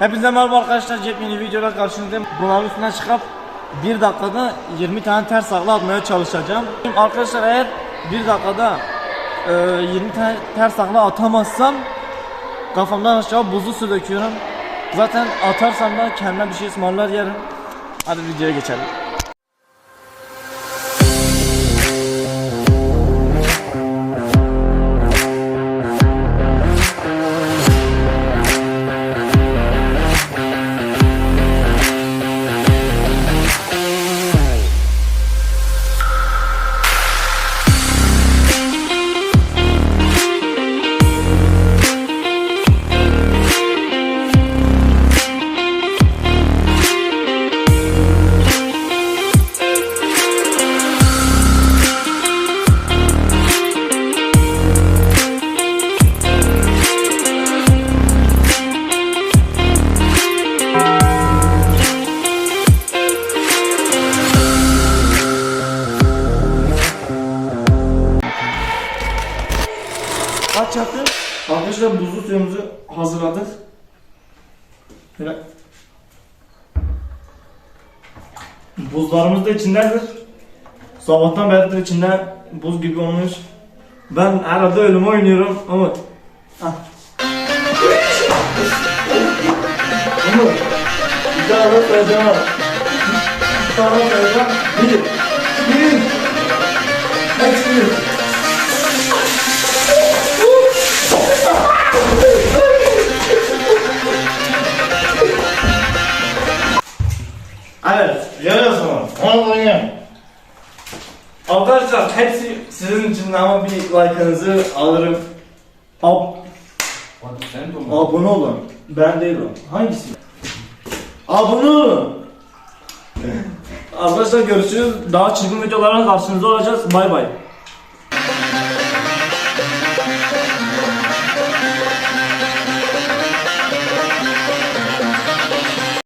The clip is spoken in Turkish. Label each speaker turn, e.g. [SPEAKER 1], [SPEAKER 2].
[SPEAKER 1] Hepinize merhaba arkadaşlar. Yepyeni videoda karşınızdayım. Bunların üstüne çıkıp 1 dakikada 20 tane ters takla atmaya çalışacağım. Arkadaşlar eğer 1 dakikada e, 20 tane ters takla atamazsam kafamdan aşağı buzlu su döküyorum. Zaten atarsam da kendime bir şey ısmarlar yerim. Hadi videoya geçelim. Kaç yaptın? Arkadaşlar buzlu suyumuzu hazırladık. Böyle. Buzlarımız da içindedir. Sabahtan beridir içinde buz gibi olmuş. Ben arada ölüm oynuyorum ama Ah. Ama bir daha da sayacağım. Bir daha da sayacağım. Bir. Bir. Hepsi. Evet, yarıyorsunuz. Onu Arkadaşlar hepsi sizin için ama bir like'ınızı alırım. Ab
[SPEAKER 2] Hadi sen de onu.
[SPEAKER 1] abone olun. Ben değil o. Hangisi? Abone olun. Arkadaşlar görüşürüz. Daha çılgın videolarla karşınızda olacağız. Bay bay.